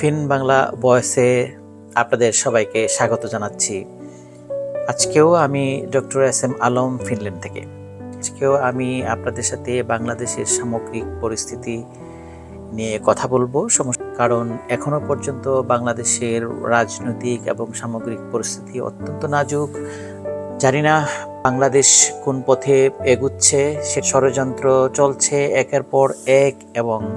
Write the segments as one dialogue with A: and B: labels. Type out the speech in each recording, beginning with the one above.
A: ফিন বাংলা বয়সে আপনাদের সবাইকে স্বাগত জানাচ্ছি। আজকেও আমি doctor S M Alam Finland থেকে। আজকেও আমি আপনাদের সাথে বাংলাদেশের সামগ্রিক পরিস্থিতি নিয়ে কথা বলব। কারণ এখনও পর্যন্ত বাংলাদেশের রাজনৈতিক এবং সামগ্রিক পরিস্থিতি অত্যন্ত নাজুক। জানি না বাংলাদেশ কোন পথে এগুচ্ছে, সে ষড়যন্ত্র চলছে, একের পর এক এবং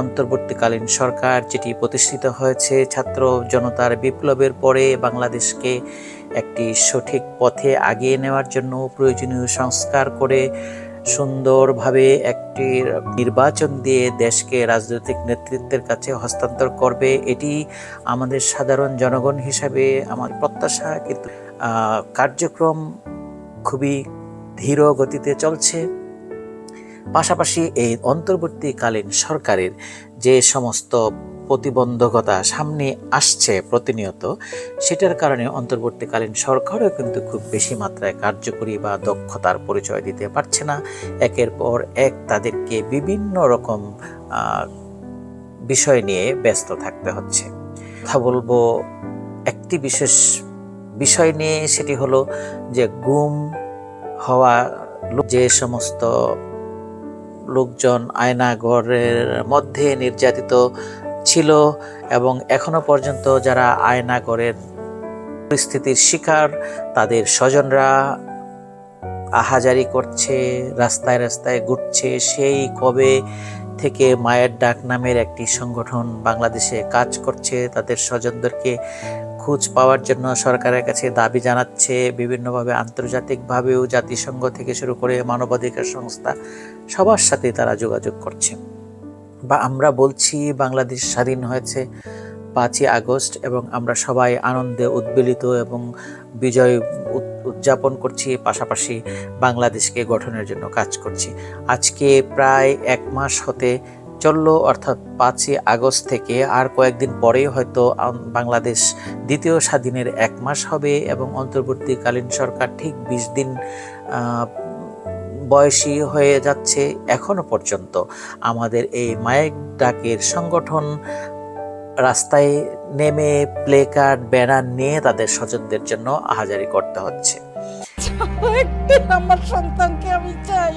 A: অন্তর্বর্তীকালীন সরকার যেটি প্রতিষ্ঠিত হয়েছে, ছাত্র জনতার বিপ্লবের পরে বাংলাদেশকে একটি সঠিক পথে আগিয়ে নেওয়ার জন্য প্রয়োজনীয় সংস্কার করে সুন্দরভাবে একটি নির্বাচন দিয়ে দেশকে রাজনৈতিক নেতৃত্বের কাছে হস্তান্তর করবে, এটি আমাদের সাধারণ জনগণ হিসাবে আমার প্রত্যাশা। কিন্তু কার্যক্রম খুবই ধীর গতিতে চলছে। পাশাপাশি এই অন্তর্বর্তীকালীন সরকারের যে সমস্ত প্রতিবন্ধকতা সামনে আসছে প্রতিনিয়ত, সেটার কারণে অন্তর্বর্তীকালীন সরকারও কিন্তু খুব বেশি মাত্রায় কার্যকরী বা দক্ষতার পরিচয় দিতে পারছে না। একের পর এক তাদেরকে বিভিন্ন রকম বিষয় নিয়ে ব্যস্ত থাকতে হচ্ছে। কথা বলব, একটি বিশেষ বিষয় নিয়ে সেটি হলো যে, গুম হওয়া যে সমস্ত লোকজন আয়নাঘরের মধ্যে নির্যাতিত ছিল এবং এখনও পর্যন্ত যারা আয়নাঘরের পরিস্থিতির শিকার, তাদের স্বজনরা আহাজারি করছে, রাস্তায় রাস্তায় ঘুরছে। সেই কবে থেকে মায়ের ডাক নামের একটি সংগঠন বাংলাদেশে কাজ করছে। তাদের স্বজনদেরকে খোঁজ পাওয়ার জন্য সরকারের কাছে দাবি জানাচ্ছে। বিভিন্নভাবে আন্তর্জাতিকভাবেও জাতিসংঘ থেকে শুরু করে মানবাধিকার সংস্থা সবার সাথে তারা যোগাযোগ করছে। বা আমরা বলছি, বাংলাদেশ স্বাধীন হয়েছে পাঁচই আগস্ট এবং আমরা সবাই আনন্দে উদ্বেলিত এবং বিজয় উদ- উদযাপন করছি, পাশাপাশি বাংলাদেশকে গঠনের জন্য কাজ করছি। আজকে প্রায় এক মাস হতে চলল, অর্থাৎ পাঁচই আগস্ট থেকে আর কয়েকদিন পরেই হয়তো বাংলাদেশ দ্বিতীয় স্বাধীনের এক মাস হবে এবং অন্তর্বর্তীকালীন সরকার ঠিক বিশ দিন বয়সী হয়ে যাচ্ছে এখনও পর্যন্ত। আমাদের এই মায়ের ডাকের সংগঠন রাস্তায় নেমে প্লে কার্ড, ব্যানার নিয়ে তাদের স্বজনদের জন্য আহাজারি করতে হচ্ছে।
B: আমার সন্তানকে আমি চাই।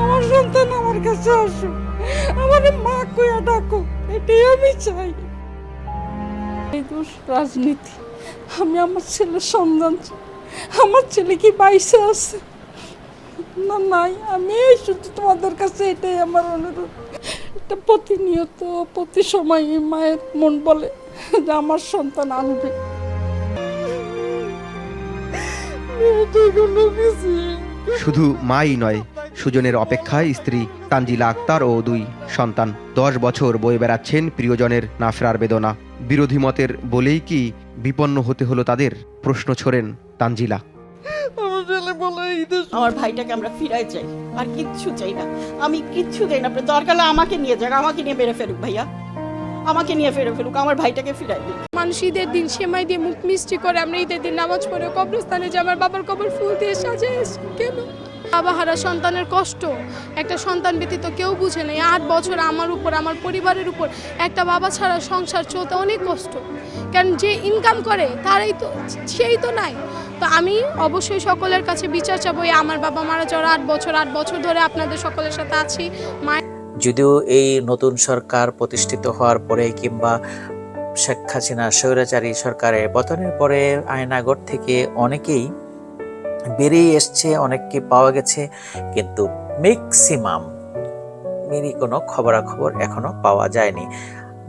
B: আমার সন্তান আমার কাছে আসুক। আমার মা কইয়া ডাকো এটাই আমি চাই। এই দোষ রাজনীতি, আমি আমার ছেলের সন্তান। আমার ছেলে কি বাইসে আছে। না, নাই, আমি শুধু তোমাদের কাছে এটাই আমার অনুরোধ। এটা প্রতিনিয়ত, প্রতি সময় মায়ের মন বলে যে আমার সন্তান আসবে
C: শুধু মাই নয়, সুজনের অপেক্ষায় স্ত্রী তানজিলা আক্তার ও দুই সন্তান। দশ বছর বয়ে বেড়াচ্ছেন প্রিয়জনের নাফরার বেদনা। বিরোধী মতের বলেই কি বিপন্ন হতে হলো তাদের? প্রশ্ন ছোড়েন তানজিলা।
B: আমার ছেলে বলে ঈদের
D: আমার ভাইটাকে আমরা ফিরাই চাই। আর কিচ্ছু চাই না। আমি কিচ্ছু চাই না দরকার হলে আমাকে নিয়ে যাক আমাকে নিয়ে মেরে ফেলুক ভাইয়া। আমাকে নিয়ে ফেরে ফেলুক আমার ভাইটাকে ফিরাই দিক।
E: মানুষ ঈদের দিন সেমাই দিয়ে মুখ মিষ্টি করে আমরা ঈদের দিন নামাজ পড়ে কবরস্থানে যে আমার বাবার কবর ফুল দিয়ে সাজিয়ে কেন? বাবা হারা সন্তানের কষ্ট। একটা সন্তান ব্যতীত কেউ বুঝে নেই। আট বছর আমার উপর আমার পরিবারের উপর একটা বাবা ছাড়া সংসার চলতে অনেক কষ্ট। কারণ যে ইনকাম করে তারাই তো সেই তো নাই। তো আমি অবশ্যই সকলের কাছে বিচার চাবো আমার বাবা মারা যাওয়ার আট বছর আট বছর ধরে আপনাদের সকলের সাথে আছি। মায়ের
A: যদিও এই নতুন সরকার প্রতিষ্ঠিত হওয়ার পরে কিংবা শেখ হাসিনা স্বৈরাচারী সরকারের পতনের পরে আয়নাগর থেকে অনেকেই বেরিয়ে এসছে, অনেককে পাওয়া গেছে, কিন্তু ম্যাক্সিমাম মেরি কোনো খবরাখবর এখনও পাওয়া যায়নি।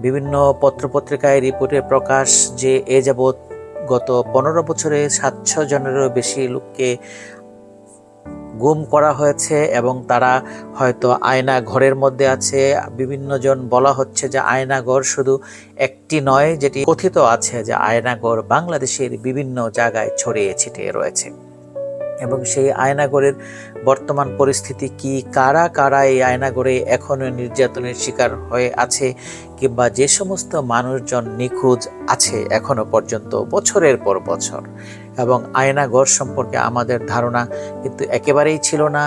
A: বিভিন্ন পত্রপত্রিকায় রিপোর্টে প্রকাশ যে এ যাবৎ গত পনেরো বছরে সাতশো জনেরও বেশি লোককে গুম করা হয়েছে এবং তারা হয়তো আয়না ঘরের মধ্যে আছে। বিভিন্ন জন বলা হচ্ছে যে আয়নাঘর শুধু একটি নয়, যেটি কথিত আছে যে আয়নাঘর বাংলাদেশের বিভিন্ন জায়গায় ছড়িয়ে ছিটিয়ে রয়েছে। এবং সেই আয়নাগরের বর্তমান পরিস্থিতি কি? কারা কারা এই আয়নাগরে এখনও নির্যাতনের শিকার হয়ে আছে কিংবা যে সমস্ত মানুষজন নিখোঁজ আছে এখনও পর্যন্ত, বছরের পর বছর? এবং আয়নাগর সম্পর্কে আমাদের ধারণা কিন্তু একেবারেই ছিল না।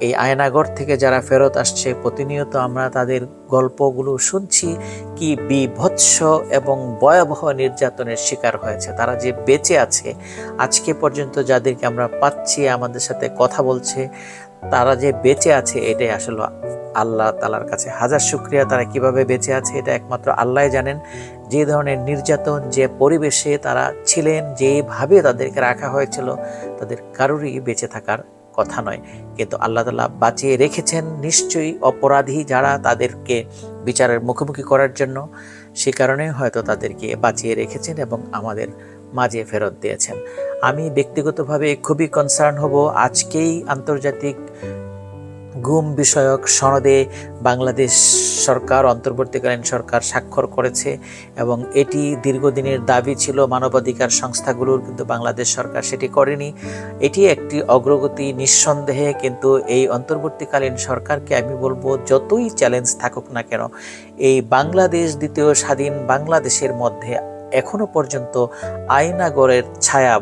A: এই আয়নাগর থেকে যারা ফেরত আসছে, প্রতিনিয়ত আমরা তাদের গল্পগুলো শুনছি কি বিভৎস এবং ভয়াবহ নির্যাতনের শিকার হয়েছে। তারা যে বেঁচে আছে, আজকে পর্যন্ত যাদেরকে আমরা পাচ্ছি, আমাদের সাথে কথা বলছে, তারা যে বেঁচে আছে, এটাই আসলে আল্লাহ তালার কাছে হাজার শুক্রিয়া। তারা কীভাবে বেঁচে আছে, এটা একমাত্র আল্লাহ জানেন। যে ধরনের নির্যাতন, যে পরিবেশে তারা ছিলেন যেভাবে তাদেরকে রাখা হয়েছিল, তাদের কারোরই বেঁচে থাকার কথা নয়। কিন্তু আল্লাহ তালা বাঁচিয়ে রেখেছেন নিশ্চয়ই অপরাধী যারা তাদেরকে বিচারের মুখোমুখি করার জন্য। সে কারণে হয়তো তাদেরকে বাঁচিয়ে রেখেছেন এবং আমাদের মাঝে ফেরত দিয়েছেন। আমি ব্যক্তিগতভাবে খুবই কনসার্ন হব। আজকেই আন্তর্জাতিক গুম বিষয়ক সনদে বাংলাদেশ সরকার, অন্তর্বর্তীকালীন সরকার স্বাক্ষর করেছে এবং এটি দীর্ঘদিনের দাবি ছিল মানবাধিকার সংস্থাগুলোর, কিন্তু বাংলাদেশ সরকার সেটি করেনি। এটি একটি অগ্রগতি নিঃসন্দেহে, কিন্তু এই অন্তর্বর্তীকালীন সরকারকে আমি বলব, যতই চ্যালেঞ্জ থাকুক না কেন, এই বাংলাদেশ দ্বিতীয় স্বাধীন বাংলাদেশের মধ্যে এখনও পর্যন্ত আইনাগরের ছায়া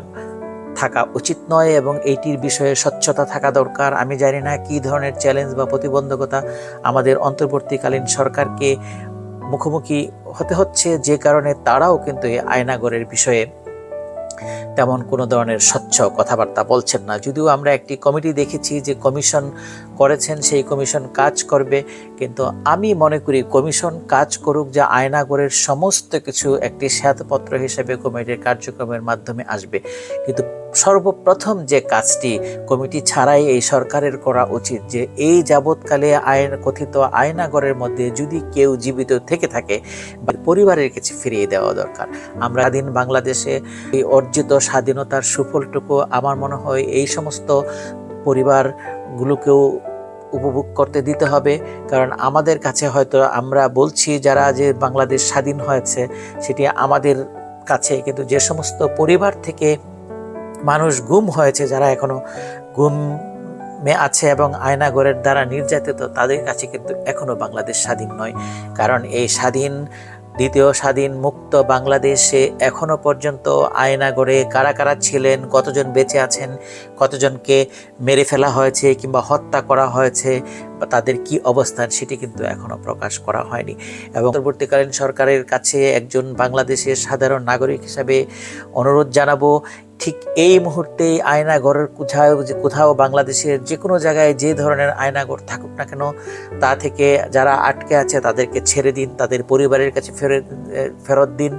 A: থাকা উচিত নয় এবং এইটির বিষয়ে স্বচ্ছতা থাকা দরকার। আমি জানি না কী ধরনের চ্যালেঞ্জ বা প্রতিবন্ধকতা আমাদের অন্তর্বর্তীকালীন সরকারকে মুখোমুখি হতে হচ্ছে, যে কারণে তারাও কিন্তু এই আয়নাগরের বিষয়ে তেমন কোনো ধরনের স্বচ্ছ কথাবার্তা বলছেন না। যদিও আমরা একটি কমিটি দেখেছি যে কমিশন করেছেন, সেই কমিশন কাজ করবে। কিন্তু আমি মনে করি কমিশন কাজ করুক যা আয়নাগরের সমস্ত কিছু একটি শ্বেতপত্র হিসেবে কমিটির কার্যক্রমের মাধ্যমে আসবে। কিন্তু সর্বপ্রথম যে কাজটি, কমিটি ছাড়াই এই সরকারের করা উচিত যে এই যাবৎকালে আইন, কথিত আয়নাগরের মধ্যে যদি কেউ জীবিত থেকে থাকে পরিবারের কাছে ফিরিয়ে দেওয়া দরকার। আমরা স্বাধীন বাংলাদেশে এই অর্জিত স্বাধীনতার সুফলটুকু আমার মনে হয় এই সমস্ত পরিবারগুলোকেও উপভোগ করতে দিতে হবে। কারণ আমাদের কাছে হয়তো আমরা বলছি যারা যে বাংলাদেশ স্বাধীন হয়েছে, সেটি আমাদের কাছে, কিন্তু যে সমস্ত পরিবার থেকে মানুষ গুম হয়েছে, যারা এখনও গুম মে আছে এবং আয়নাগরের দ্বারা নির্যাতিত, তাদের কাছে কিন্তু এখনও বাংলাদেশ স্বাধীন নয়। কারণ এই স্বাধীন, দ্বিতীয় স্বাধীন মুক্ত বাংলাদেশে এখনও পর্যন্ত আয়নাগরে কারা কারা ছিলেন, কতজন বেঁচে আছেন, কতজনকে মেরে ফেলা হয়েছে কিংবা হত্যা করা হয়েছে, বা তাদের কি অবস্থান সেটি কিন্তু এখনও প্রকাশ করা হয়নি। এবং পরবর্তীকালীন সরকারের কাছে একজন বাংলাদেশের সাধারণ নাগরিক হিসাবে অনুরোধ জানাব ঠিক এই মুহূর্তে আয়নাঘরের কোথাও যে কোথাও বাংলাদেশের যে কোনো জায়গায় যে ধরনের আয়নাঘর থাকুক না কেন, তা থেকে যারা আটকে আছে তাদেরকে ছেড়ে দিন, তাদের পরিবারের কাছে ফেরত ফেরত দিন।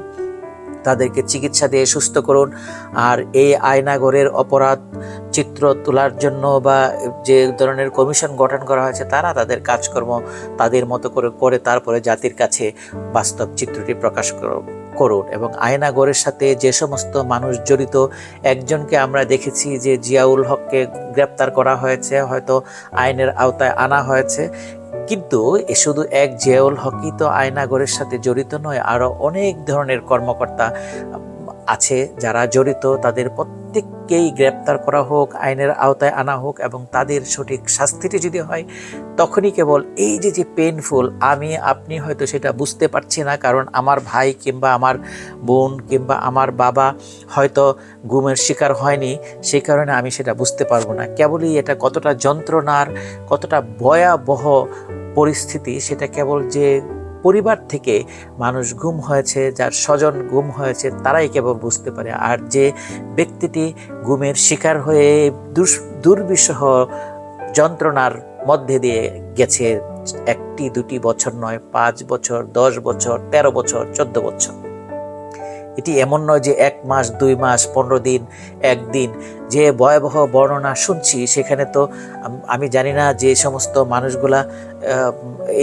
A: তাদেরকে চিকিৎসা দিয়ে সুস্থ করুন। আর এই আয়নাগরের অপরাধ চিত্র তোলার জন্য বা যে ধরনের কমিশন গঠন করা হয়েছে, তারা তাদের কাজকর্ম তাদের মতো করে করে তারপরে জাতির কাছে বাস্তব চিত্রটি প্রকাশ করুন। এবং আয়নাগরের সাথে যে সমস্ত মানুষ জড়িত, একজনকে আমরা দেখেছি যে জিয়াউল হককে গ্রেপ্তার করা হয়েছে, হয়তো আইনের আওতায় আনা হয়েছে। কিন্তু এ শুধু এক জিয়াউল হকি তো আয়নাগরের সাথে জড়িত নয় আরও অনেক ধরনের কর্মকর্তা আছে যারা জড়িত, তাদের প্রত্যেককেই গ্রেপ্তার করা হোক, আইনের আওতায় আনা হোক এবং তাদের সঠিক শাস্তিটি যদি হয়, তখনই কেবল এই যে যে পেনফুল আমি, আপনি হয়তো সেটা বুঝতে পারছি না কারণ আমার ভাই কিংবা আমার বোন কিংবা আমার বাবা হয়তো গুমের শিকার হয়নি, সেই কারণে আমি সেটা বুঝতে পারব না। কেবলই এটা কতটা যন্ত্রণার, কতটা ভয়াবহ পরিস্থিতি, সেটা কেবল যে পরিবার থেকে মানুষ গুম হয়েছে, যার স্বজন গুম হয়েছে, তারাই কেবল বুঝতে পারে। আর যে ব্যক্তিটি গুমের শিকার হয়ে দুর্বিষহ যন্ত্রণার মধ্যে দিয়ে গেছে, একটি, দুটি বছর নয়, পাঁচ বছর, দশ বছর, তেরো বছর, চোদ্দ বছর। এটি এমন নয় যে এক মাস, দুই মাস, পনেরো দিন, একদিন। যে ভয়াবহ বর্ণনা শুনছি, সেখানে তো আমি জানি না যে সমস্ত মানুষগুলা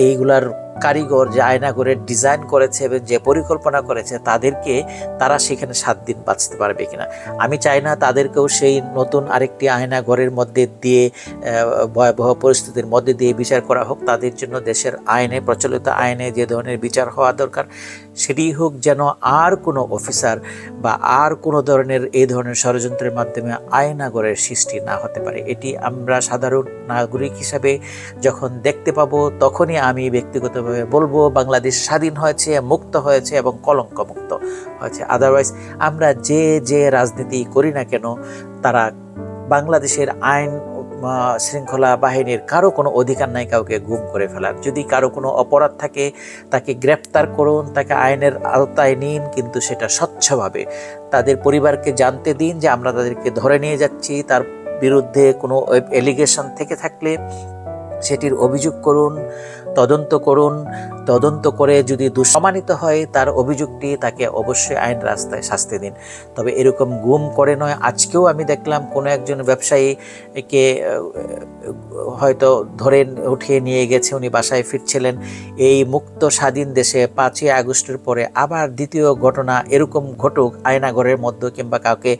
A: এইগুলার কারিগর যে আয়নাঘরের ডিজাইন করেছে এবং যে পরিকল্পনা করেছে, তাদেরকে তারা সেখানে সাত দিন বাঁচতে পারবে কিনা। আমি চাই না তাদেরকেও সেই নতুন আরেকটি আয়না ঘরের মধ্যে দিয়ে ভয়াবহ পরিস্থিতির মধ্যে দিয়ে বিচার করা হোক। তাদের জন্য দেশের আইনে, প্রচলিত আইনে যে ধরনের বিচার হওয়া দরকার, সেটি হোক যেন আর কোনো অফিসার বা আর কোনো ধরনের এই ধরনের ষড়যন্ত্রের মাধ্যমে আয়নাগরের সৃষ্টি না হতে পারে। এটি আমরা সাধারণ নাগরিক হিসাবে যখন দেখতে পাবো, তখনই আমি ব্যক্তিগতভাবে বলব, বাংলাদেশ স্বাধীন হয়েছে, মুক্ত হয়েছে এবং কলঙ্ক মুক্ত হয়েছে। আদারওয়াইজ আমরা যে যে রাজনীতি করি না কেন, তারা বাংলাদেশের আইন শৃঙ্খলা বাহিনীর কারও কোনো অধিকার নাই কাউকে গুম করে ফেলার। যদি কারও কোনো অপরাধ থাকে, তাকে গ্রেপ্তার করুন, তাকে আইনের আওতায় নিন, কিন্তু সেটা স্বচ্ছভাবে তাদের পরিবারকে জানতে দিন যে আমরা তাদেরকে ধরে নিয়ে যাচ্ছি। তার বিরুদ্ধে কোনো এলিগেশন থেকে থাকলে সেটির অভিযোগ করুন, তদন্ত করুন। তদন্ত করে যদি দুঃসমানিত হয়, তার অভিযোগটি তাকে অবশ্যই আইন রাস্তায় শাস্তি দিন। তবে এরকম গুম করে নয়। আজকেও আমি দেখলাম কোনো একজন ব্যবসায়ীকে হয়তো ধরে উঠিয়ে নিয়ে গেছে, উনি বাসায় ফিরছিলেন। এই মুক্ত স্বাধীন দেশে পাঁচই আগস্টের পরে আবার দ্বিতীয় ঘটনা এরকম ঘটুক আয়নাঘরের মধ্যে কিংবা কাউকে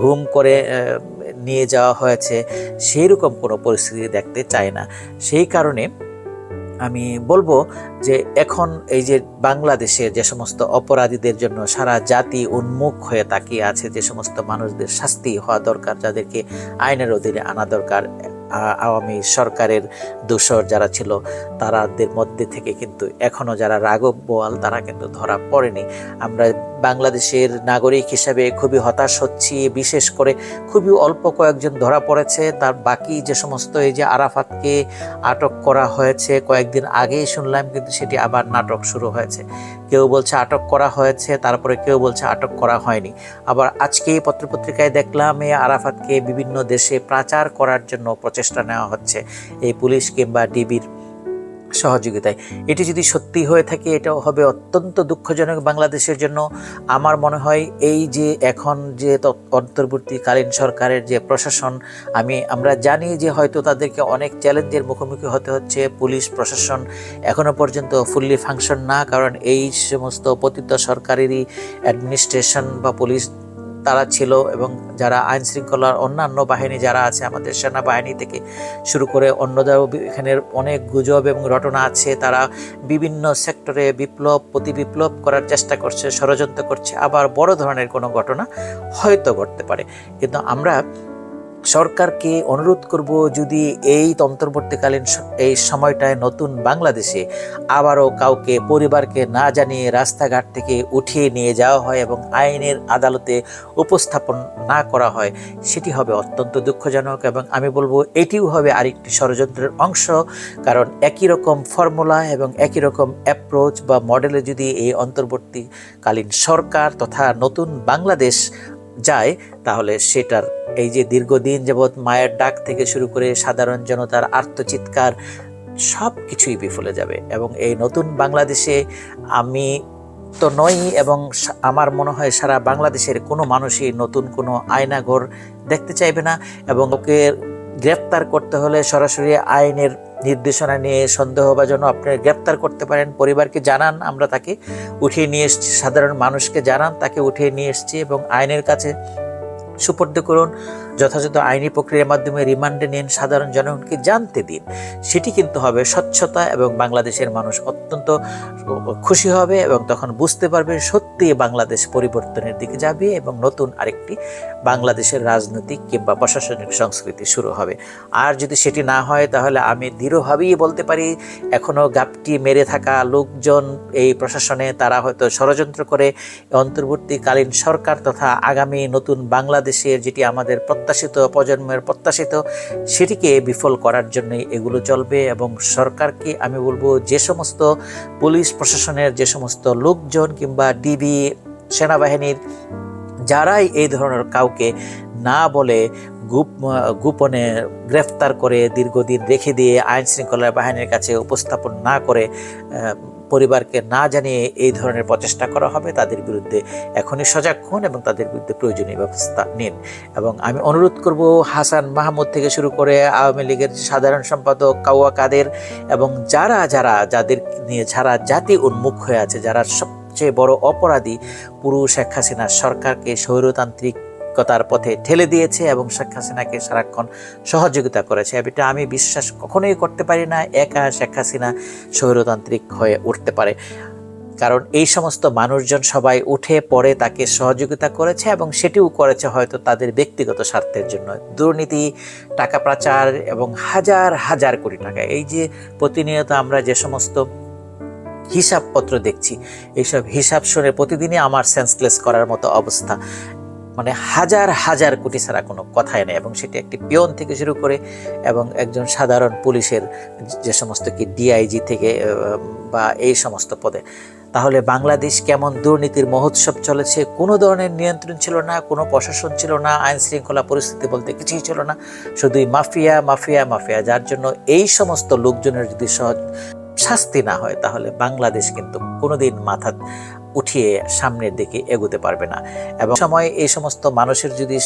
A: ঘুম করে নিয়ে যাওয়া হয়েছে সেই রকম কোনো পরিস্থিতি দেখতে চায় না। সেই কারণে আমি বলব যে এখন এই যে বাংলাদেশে যে সমস্ত অপরাধীদের জন্য সারা জাতি উন্মুখ হয়ে তাকিয়ে আছে, যে সমস্ত মানুষদের শাস্তি হওয়া দরকার, যাদেরকে আইনের অধীনে আনা দরকার আওয়ামী সরকারের দোষর যারা ছিল, তারাদের মধ্যে থেকে কিন্তু এখনও যারা রাঘব বোয়াল, তারা কিন্তু ধরা পড়েনি। আমরা বাংলাদেশের নাগরিক হিসাবে খুবই হতাশ হচ্ছি, বিশেষ করে খুবই অল্প কয়েকজন ধরা পড়েছে। তার বাকি যে সমস্ত এই যে আরাফাতকে আটক করা হয়েছে, কয়েকদিন আগেই শুনলাম কিন্তু সেটি আবার নাটক শুরু হয়েছে। কেউ বলছে আটক করা হয়েছে, তারপরে কেউ বলছে আটক করা হয়নি। আবার আজকেই পত্রপত্রিকায় দেখলাম, এই আরাফাতকে বিভিন্ন দেশে পাচার করার জন্য প্রচেষ্টা নেওয়া হচ্ছে। এই পুলিশ কিংবা ডিবির সহযোগিতায়। এটি যদি সত্যি হয়ে থাকে, এটাও হবে অত্যন্ত দুঃখজনক বাংলাদেশের জন্য। আমার মনে হয় এই যে এখন যে অন্তর্বর্তীকালীন সরকারের যে প্রশাসন, আমি, আমরা জানি যে হয়তো তাদেরকে অনেক চ্যালেঞ্জের মুখোমুখি হতে হচ্ছে। পুলিশ, প্রশাসন এখনও পর্যন্ত ফুললি ফাংশন না, কারণ এই সমস্ত পতিত সরকারেরই অ্যাডমিনিস্ট্রেশন বা পুলিশ তারা ছিল এবং যারা আইন শৃঙ্খলার অন্যান্য বাহিনী যারা আছে, আমাদের সেনাবাহিনী থেকে শুরু করে অন্য বি- এখানের অনেক গুজব এবং ঘটনা আছে। তারা বিভিন্ন সেক্টরে বিপ্লব, প্রতি বিপ্লব করার চেষ্টা করছে, ষড়যন্ত্র করছে। আবার বড় ধরনের কোনো ঘটনা হয়তো ঘটতে পারে। কিন্তু আমরা সরকারকে অনুরোধ করব যদি এই অন্তর্বর্তীকালীন স- এই সময়টায় নতুন বাংলাদেশে আবারও কাউকে পরিবারকে না জানিয়ে রাস্তাঘাট থেকে উঠিয়ে নিয়ে যাওয়া হয় এবং আইনের আদালতে উপস্থাপন না করা হয়, সেটি হবে অত্যন্ত দুঃখজনক এবং আমি বলব এটিও হবে আরেকটি ষড়যন্ত্রের অংশ। কারণ একই রকম ফর্মুলা এবং একই রকম অ্যাপ্রোচ বা মডেলে যদি এই অন্তর্বর্তীকালীন সরকার তথা নতুন বাংলাদেশ যায়, তাহলে সেটার এই যে দীর্ঘদিন যাবৎ মায়ের ডাক থেকে শুরু করে সাধারণ জনতার আর্তচিৎকার সব কিছুই বিফলে যাবে। এবং এই নতুন বাংলাদেশে আমি তো নই এবং আমার মনে হয় সারা বাংলাদেশের কোনো মানুষই নতুন কোনো আয়নাঘর দেখতে চাইবে না এবং ওকে গ্রেপ্তার করতে হলে সরাসরি আইনের নির্দেশনা নিয়ে সন্দেহভাজন আপনি গ্রেপ্তার করতে পারেন। পরিবারকে জানান, আমরা তাকে উঠিয়ে নিয়ে এসছি। সাধারণ মানুষকে জানান, তাকে উঠিয়ে নিয়ে এসছি এবং আইনের কাছে সুপর্দ করুন। যথাযথ আইনি প্রক্রিয়ার মাধ্যমে রিমান্ডে নিন সাধারণ জনগণকে জানতে দিন। সেটি কিন্তু হবে স্বচ্ছতা এবং বাংলাদেশের মানুষ অত্যন্ত খুশি হবে এবং তখন বুঝতে পারবে সত্যি বাংলাদেশ পরিবর্তনের দিকে যাবে এবং নতুন আরেকটি বাংলাদেশের রাজনৈতিক কিংবা প্রশাসনিক সংস্কৃতি শুরু হবে। আর যদি সেটি না হয়, তাহলে আমি দৃঢ়ভাবেই বলতে পারি এখনও গাপটি মেরে থাকা লোকজন এই প্রশাসনে, তারা হয়তো ষড়যন্ত্র করে, অন্তর্বর্তীকালীন সরকার তথা আগামী নতুন বাংলাদেশের যেটি আমাদের প্রত্যাশিত প্রজন্মের প্রত্যাশিত, সেটিকে বিফল করার জন্যই এগুলো চলবে এবং সরকারকে আমি বলব যে সমস্ত পুলিশ প্রশাসনের, যে সমস্ত লোকজন কিংবা ডিবি সেনাবাহিনীর, যারাই এই ধরনের কাউকে না বলে গুপ, গোপনে গ্রেফতার করে দীর্ঘদিন রেখে দিয়ে আইন শৃঙ্খলা বাহিনীর কাছে উপস্থাপন না করে পরিবারকে না জানিয়ে এই ধরনের প্রচেষ্টা করা হবে, তাদের বিরুদ্ধে এখনই সজাগ হন এবং তাদের বিরুদ্ধে প্রয়োজনীয় ব্যবস্থা নিন। এবং আমি অনুরোধ করব হাসান মাহমুদ থেকে শুরু করে আওয়ামী লীগের সাধারণ সম্পাদক কাউয়া কাদের এবং যারা যারা যাদের নিয়ে সারা জাতি উন্মুখ হয়ে আছে, যারা সবচেয়ে বড় অপরাধী পুরুষ শেখ হাসিনা সরকারকে স্বৈরতান্ত্রিকতার পথে ঠেলে দিয়েছে এবং শেখ হাসিনাকে সারাক্ষণ সহযোগিতা করেছে। এটা আমি বিশ্বাস কখনোই করতে পারি না, একা শেখ হাসিনা স্বৈরতান্ত্রিক হয়ে উঠতে পারে। কারণ এই সমস্ত মানুষজন সবাই উঠে পড়ে তাকে সহযোগিতা করেছে এবং সেটিও করেছে হয়তো তাদের ব্যক্তিগত স্বার্থের জন্য। দুর্নীতি, টাকা পাচার এবং হাজার হাজার কোটি টাকা। এই যে প্রতিনিয়ত আমরা যে সমস্ত হিসাবপত্র দেখছি, এইসব হিসাব শুনে প্রতিদিনই আমার সেন্সলেস করার মতো অবস্থা। মানে হাজার হাজার কোটি ছাড়া কোনো কথাই নেই এবং সেটি একটি পিয়ন থেকে শুরু করে এবং একজন সাধারণ পুলিশের যে সমস্ত কি ডিআইজি থেকে বা এই সমস্ত পদে। তাহলে বাংলাদেশ কেমন দুর্নীতির মহোৎসব চলেছে? কোনো ধরনের নিয়ন্ত্রণ ছিল না, কোনো প্রশাসন ছিল না, আইন শৃঙ্খলা পরিস্থিতি বলতে কিছুই ছিল না। শুধুই মাফিয়া মাফিয়া মাফিয়া, যার জন্য এই সমস্ত লোকজনের যদি সহজ শাস্তি না হয়, তাহলে বাংলাদেশ কিন্তু কোনোদিন মাথা উঠিয়ে সামনের দিকে এগোতে পারবে না। এবং সময় এই সমস্ত মানুষের যদি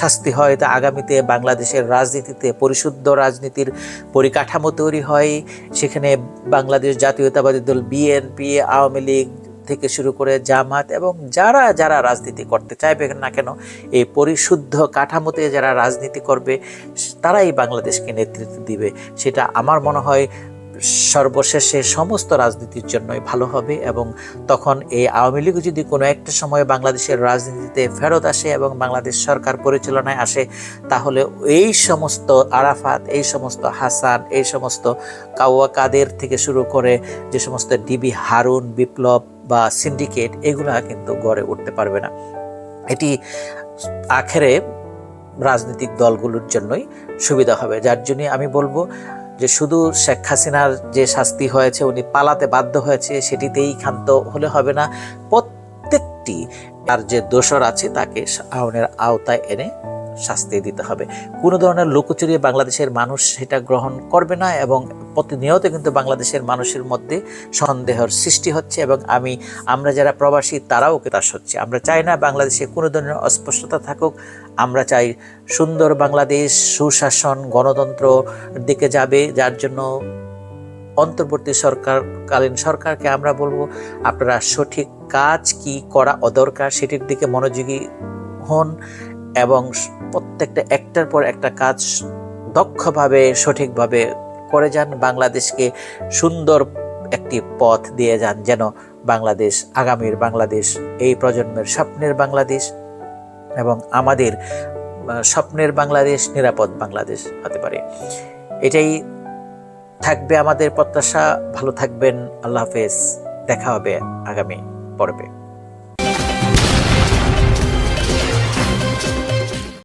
A: শাস্তি হয়, তা আগামীতে বাংলাদেশের রাজনীতিতে পরিশুদ্ধ রাজনীতির পরিকাঠামো তৈরি হয়। সেখানে বাংলাদেশ জাতীয়তাবাদী দল বিএনপি আওয়ামী লীগ থেকে শুরু করে জামাত এবং যারা যারা রাজনীতি করতে চাইবে না কেন, এই পরিশুদ্ধ কাঠামোতে যারা রাজনীতি করবে, তারাই বাংলাদেশকে নেতৃত্ব দিবে। সেটা আমার মনে হয় সর্বশেষে সমস্ত রাজনীতির জন্যই ভালো হবে এবং তখন এই আওয়ামী লীগ যদি কোনো একটা সময় বাংলাদেশের রাজনীতিতে ফেরত আসে এবং বাংলাদেশ সরকার পরিচালনায় আসে, তাহলে এই সমস্ত আরাফাত, এই সমস্ত হাসান, এই সমস্ত কাওয়া কাদের থেকে শুরু করে যে সমস্ত ডিবি হারুন, বিপ্লব বা সিন্ডিকেট, এগুলা কিন্তু গড়ে উঠতে পারবে না। এটি আখেরে রাজনৈতিক দলগুলোর জন্যই সুবিধা হবে। যার জন্য আমি বলব যে শুধু শেখ হাসিনার যে শাস্তি হয়েছে, উনি পালাতে বাধ্য হয়েছে, সেটিতেই ক্ষান্ত হলে হবে না। প্রত্যেকটি আর যে দোষর আছে, তাকে আউনের আওতায় এনে শাস্তি দিতে হবে। কোনো ধরনের লুকোচুরি বাংলাদেশের মানুষ সেটা গ্রহণ করবে না এবং প্রতিনিয়ত কিন্তু বাংলাদেশের মানুষের মধ্যে সন্দেহের সৃষ্টি হচ্ছে এবং আমি, আমরা যারা প্রবাসী তারাও কেতাস হচ্ছে। আমরা চাই না বাংলাদেশে কোনো ধরনের অস্পষ্টতা থাকুক। আমরা চাই সুন্দর বাংলাদেশ, সুশাসন, গণতন্ত্র দিকে যাবে। যার জন্য অন্তর্বর্তী সরকারকালীন সরকারকে আমরা বলব, আপনারা সঠিক কাজ কি করা অদরকার সেটির দিকে মনোযোগী হন। এবং প্রত্যেকটা একটার পর একটা কাজ দক্ষভাবে, সঠিকভাবে করে যান, বাংলাদেশকে সুন্দর একটি পথ দিয়ে যান যেন বাংলাদেশ, আগামীর বাংলাদেশ, এই প্রজন্মের স্বপ্নের বাংলাদেশ এবং আমাদের স্বপ্নের বাংলাদেশ, নিরাপদ বাংলাদেশ হতে পারে। এটাই থাকবে আমাদের প্রত্যাশা। ভালো থাকবেন। আল্লাহ হাফেজ। দেখা হবে আগামী পর্বে।